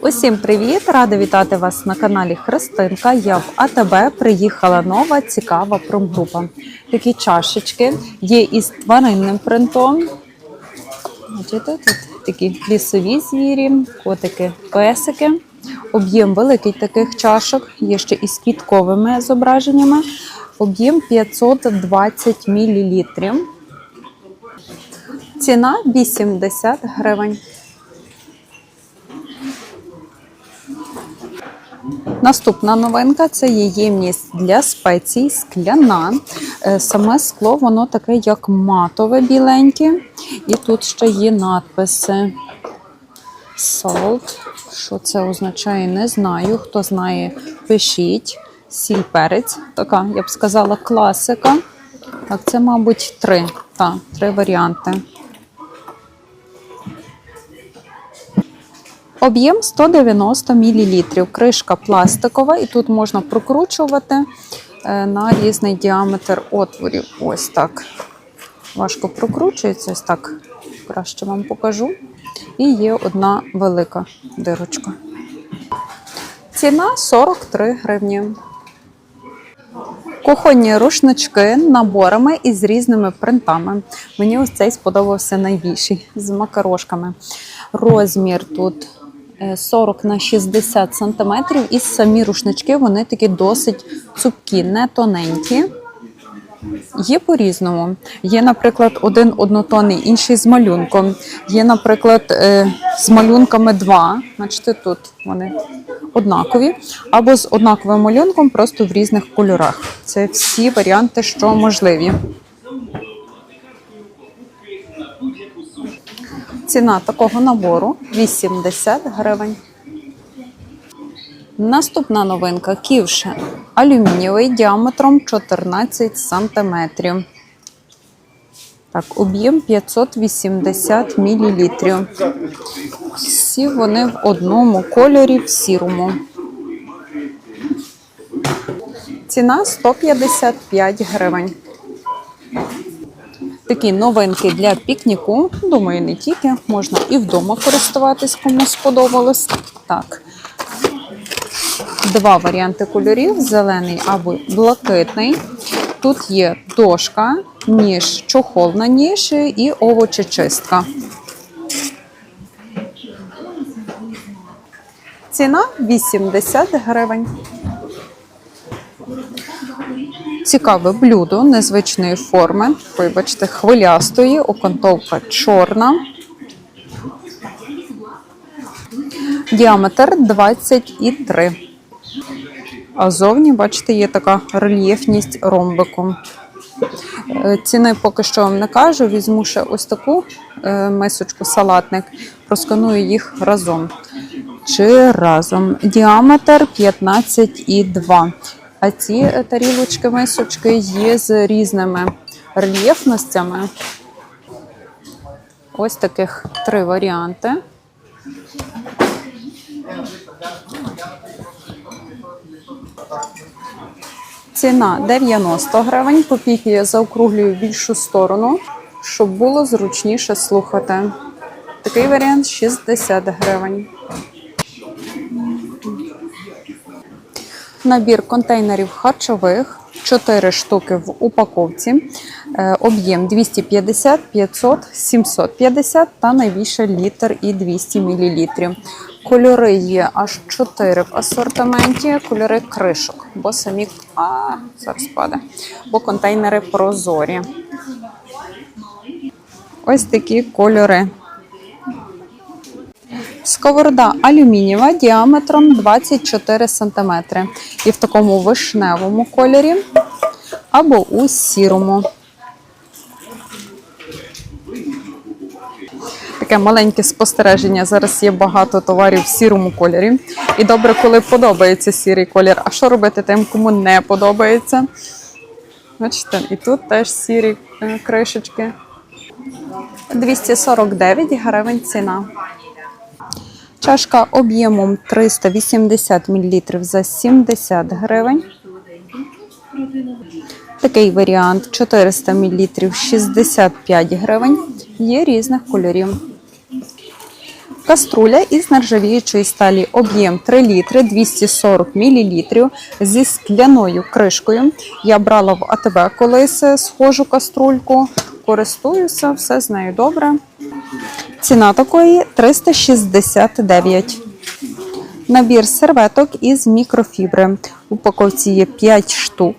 Усім привіт! Рада вітати вас на каналі Христинка. Я в АТБ приїхала нова цікава промгрупа. Такі чашечки є із тваринним принтом. Бачите, тут такі лісові звірі, котики, песики. Об'єм великий таких чашок, є ще із квітковими зображеннями. Об'єм 520 мл. Ціна 80 гривень. Наступна новинка це є ємність для спецій, скляна. Е, Саме скло, воно таке, як матове біленьке. І тут ще є надписи Salt. Що це означає, не знаю. Хто знає, пишіть. Сіль перець. Така, я б сказала, класика. Так, це, мабуть, три. Так, три варіанти. Об'єм 190 мл. Кришка пластикова, і тут можна прокручувати е, на різний діаметр отворів. Ось так. Важко прокручується, ось так краще вам покажу. І є одна велика дирочка. Ціна 43 гривні. Кухонні рушнички наборами із різними принтами. Мені ось цей сподобався найбільший з макарошками. Розмір тут 40 на 60 см. І самі рушнички вони такі досить цупкі, не тоненькі. Є по-різному. Є, наприклад, один однотонний, інший з малюнком. Є, наприклад, е, з малюнками два. Бачите, тут вони однакові, або з однаковим малюнком, просто в різних кольорах. Це всі варіанти, що можливі. Ціна такого набору 80 гривень. Наступна новинка ківш алюмінієвий діаметром 14 см. Так, об'єм 580 мл. Всі вони в одному кольорі, в сірому. Ціна 155 гривень. Такі новинки для пікніку. Думаю, не тільки. Можна і вдома користуватись, кому сподобалось. Так. Два варіанти кольорів: зелений або блакитний. Тут є дошка, ніж, чохол на ніж і овочечистка. Ціна 80 гривень. Цікаве блюдо незвичної форми. Вибачте, хвилястої, окантовка чорна. Діаметр 23. А зовні, бачите, є така рельєфність ромбику. Е, Ціни поки що вам не кажу. Візьму ще ось таку е, мисочку салатник, просканую їх разом. Чи разом. Діаметр 15,2. А ці е, тарілочки, мисочки є з різними рельєфностями. Ось таких три варіанти. Ціна 90 гривень. Копійки я заокруглюю в більшу сторону, щоб було зручніше слухати. Такий варіант 60 гривень. Набір контейнерів харчових 4 штуки в упаковці. Е, Об'єм 250, 500, 750 та найбільше літр і 200 мл. Кольори є аж 4 в асортименті, кольори кришок, бо самі а, зараз паде, бо контейнери прозорі. Ось такі кольори. Сковорода алюмінієва діаметром 24 см. І в такому вишневому кольорі або у сірому. Таке маленьке спостереження. Зараз є багато товарів в сірому кольорі. І добре, коли подобається сірий колір. А що робити тим, кому не подобається? Бачите, і тут теж сірі е, кришечки. 249 гривень ціна. Чашка об'ємом 380 мл за 70 гривень. Такий варіант 400 мл 65 гривень. Є різних кольорів. Каструля із нержавіючої сталі, об'єм 3 літри 240 мл зі скляною кришкою. Я брала в АТБ колись схожу каструльку, користуюся, все з нею добре. Ціна такої 369. Набір серветок із мікрофібри. В упаковці є 5 штук.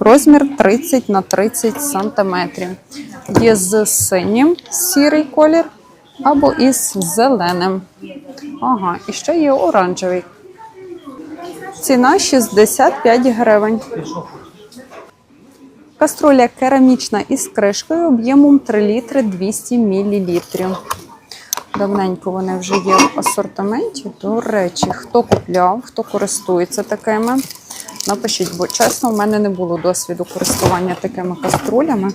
Розмір 30 на 30 сантиметрів. Є з синім сірий колір або із зеленим. Ага, і ще є оранжевий. Ціна 65 гривень. Каструля керамічна із кришкою об'ємом 3 літри 200 мл. Давненько вони вже є в асортименті. До речі, хто купляв, хто користується такими, напишіть, бо чесно, в мене не було досвіду користування такими каструлями.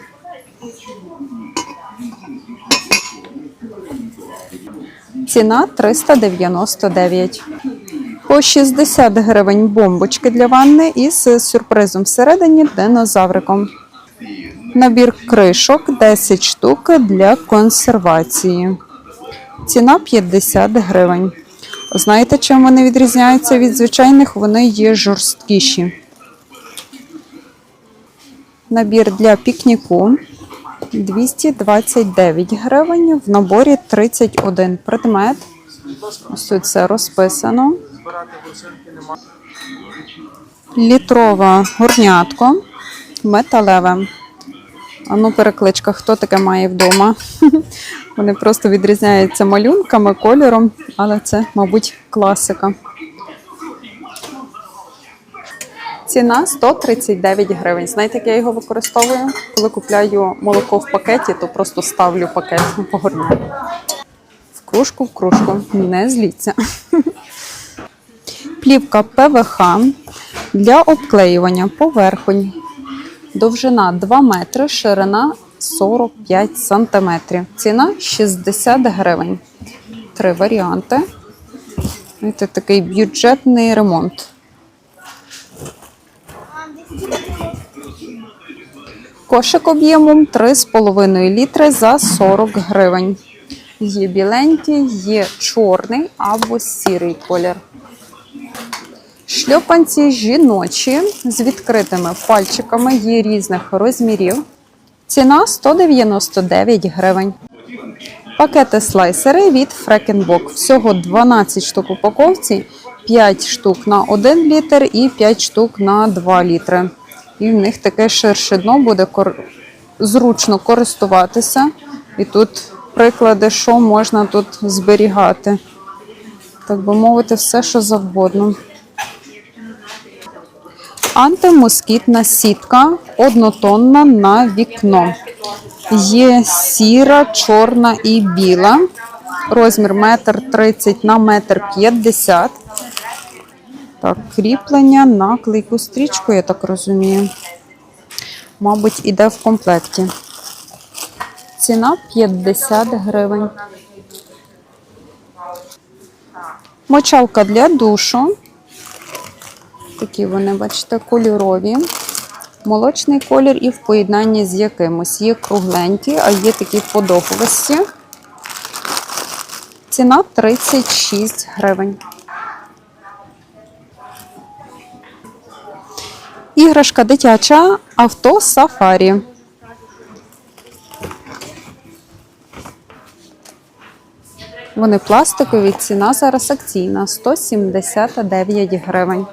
Ціна 399. По 60 гривень бомбочки для ванни із сюрпризом всередині динозавриком. Набір кришок 10 штук для консервації. Ціна 50 гривень. Знаєте, чим вони відрізняються від звичайних? Вони є жорсткіші. Набір для пікніку 229 гривень. В наборі 31 предмет. Ось тут це розписано. Літрова горнятко металеве. А ну, перекличка, хто таке має вдома? Вони просто відрізняються малюнками, кольором, але це, мабуть, класика. Ціна 139 гривень. Знаєте, як я його використовую? Коли купляю молоко в пакеті, то просто ставлю пакет по горняку. В кружку, в кружку. Не зліться. Плівка ПВХ для обклеювання поверхонь. Довжина 2 метри, ширина 45 сантиметрів. Ціна 60 гривень. Три варіанти. Це такий бюджетний ремонт. Кошик об'ємом 3,5 літри за 40 гривень. Є біленький, є чорний або сірий колір. Шльопанці жіночі з відкритими пальчиками є різних розмірів. Ціна 199 гривень. Пакети слайсери від Фрекенбок. Всього 12 штук упаковці, 5 штук на 1 літр і 5 штук на 2 літри. І в них таке ширше дно буде кор... зручно користуватися. І тут приклади, що можна тут зберігати. Так би мовити, все, що завгодно. Антимоскітна сітка однотонна на вікно. Є сіра, чорна і біла. Розмір 1,30 на 1,50 м. Так, кріплення на клейку стрічку, я так розумію. Мабуть, іде в комплекті. Ціна 50 гривень. Мочалка для душу. Такі вони, бачите, кольорові. Молочний колір і в поєднанні з якимось. Є кругленькі, а є такі подовгості. Ціна 36 гривень. Іграшка дитяча авто сафарі. Вони пластикові, ціна зараз акційна 179 гривень.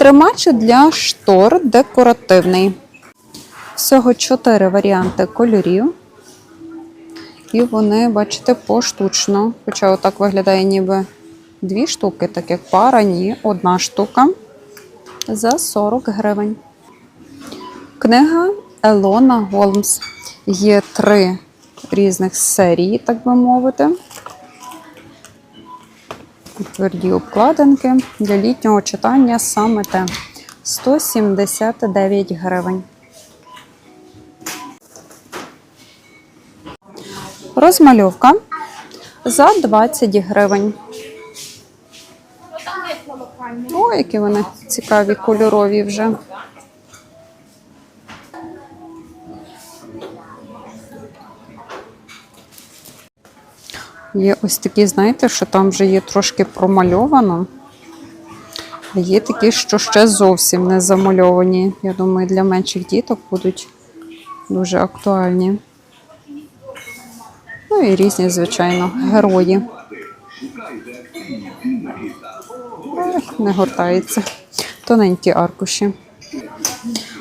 Тримач для штор декоративний. Всього 4 варіанти кольорів. І вони, бачите, поштучно. Хоча отак виглядає ніби дві штуки, так як пара, ні, одна штука за 40 гривень. Книга Елона Голмс. Є три різних серії, так би мовити. Тверді обкладинки для літнього читання саме те 179 гривень. Розмальовка за 20 гривень. О, які вони цікаві, кольорові вже. Є ось такі, знаєте, що там вже є трошки промальовано. А є такі, що ще зовсім не замальовані. Я думаю, для менших діток будуть дуже актуальні. Ну і різні, звичайно, герої. Не гортається. Тоненькі аркуші.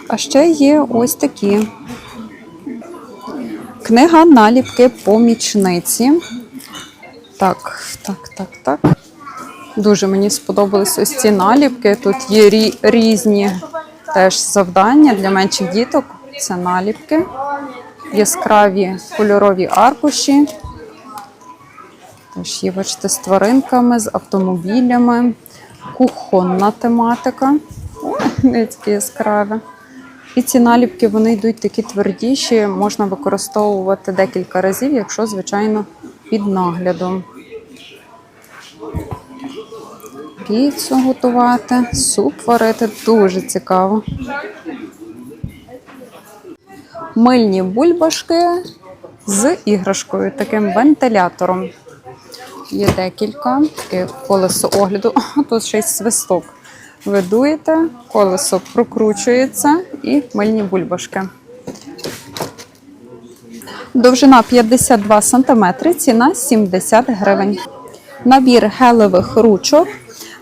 А ще є ось такі. Книга наліпки помічниці. Так, так, так, так. Дуже мені сподобались ось ці наліпки. Тут є рі- різні теж завдання для менших діток. Це наліпки, яскраві кольорові аркуші. Теж є, бачите, з тваринками, з автомобілями, кухонна тематика. Ой, такі яскраві. І ці наліпки вони йдуть такі твердіші, можна використовувати декілька разів, якщо, звичайно, під наглядом. Піцу готувати, суп варити дуже цікаво. Мильні бульбашки з іграшкою, таким вентилятором. Є декілька, таке колесо огляду. Тут ще й свисток. Ви дуєте, колесо прокручується і мильні бульбашки. Довжина 52 см, ціна 70 гривень. Набір гелевих ручок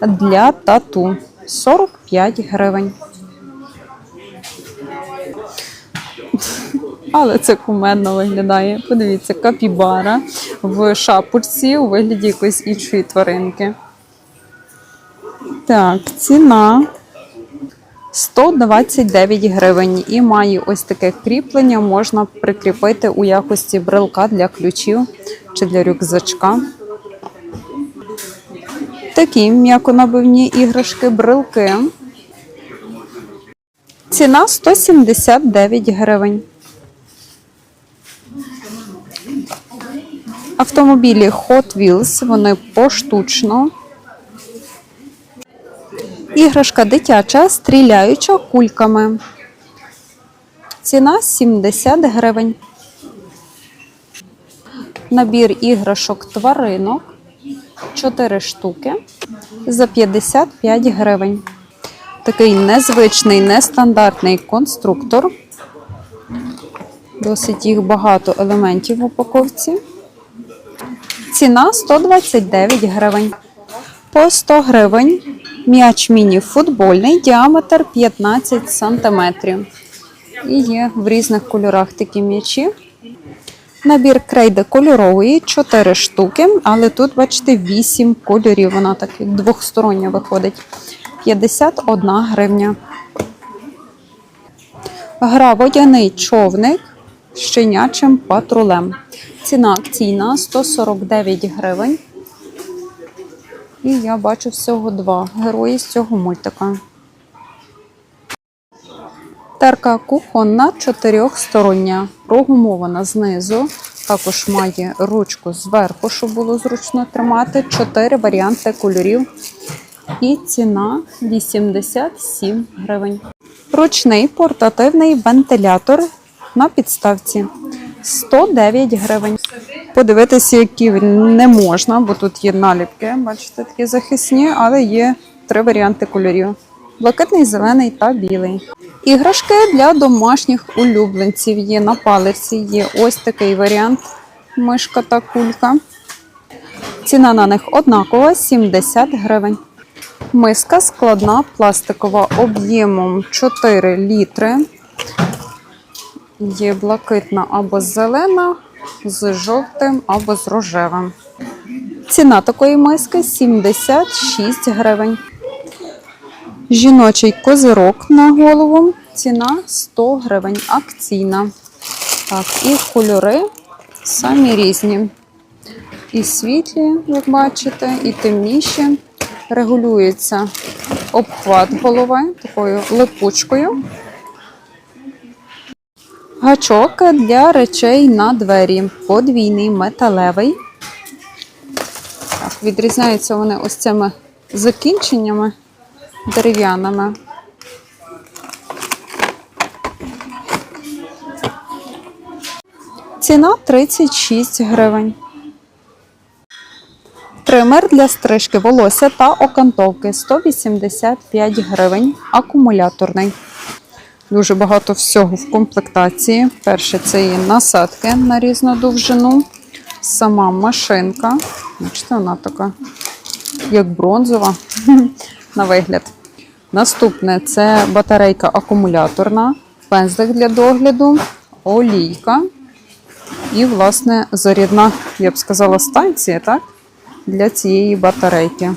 для тату 45 гривень. Але це кумедно виглядає. Подивіться, капібара в шапочці у вигляді якоїсь іншої тваринки. Так, ціна 129 гривень і має ось таке кріплення, можна прикріпити у якості брелка для ключів чи для рюкзачка. Такі м'яконабивні іграшки, брелки. Ціна 179 гривень. Автомобілі Hot Wheels, вони поштучно. Іграшка дитяча, стріляюча кульками. Ціна 70 гривень. Набір іграшок тваринок 4 штуки за 55 гривень. Такий незвичний, нестандартний конструктор. Досить їх багато елементів в упаковці. Ціна 129 гривень. По 100 гривень м'яч міні-футбольний, діаметр 15 см. І є в різних кольорах такі м'ячі. Набір крейди кольорової 4 штуки, але тут, бачите, 8 кольорів. Вона так двохстороння виходить. 51 гривня. Гра водяний човник з щенячим патрулем. Ціна акційна 149 гривень. І я бачу всього два герої з цього мультика. Терка кухонна чотирьохстороння, прогумована знизу. Також має ручку зверху, щоб було зручно тримати. Чотири варіанти кольорів. І ціна 87 гривень. Ручний портативний вентилятор на підставці 109 гривень. Подивитися, які не можна, бо тут є наліпки, бачите, такі захисні, але є три варіанти кольорів: блакитний, зелений та білий. Іграшки для домашніх улюбленців є на палиці. Є ось такий варіант: мишка та кулька. Ціна на них однакова 70 гривень. Миска складна, пластикова об'ємом 4 літри. Є блакитна або зелена, з жовтим або з рожевим. Ціна такої миски 76 гривень. Жіночий козирок на голову. Ціна 100 гривень. Акційна. Так, і кольори самі різні. І світлі, як бачите, і темніші. Регулюється обхват голови такою липучкою. Гачок для речей на двері. Подвійний, металевий. Так, відрізняються вони ось цими закінченнями дерев'яними. Ціна 36 гривень. Тример для стрижки волосся та окантовки 185 гривень. Акумуляторний. Дуже багато всього в комплектації. Перше це є насадки на різну довжину. Сама машинка. Бачите, вона така, як бронзова на вигляд. Наступне це батарейка акумуляторна, пензлик для догляду, олійка і, власне, зарядна, я б сказала, станція, так? Для цієї батарейки.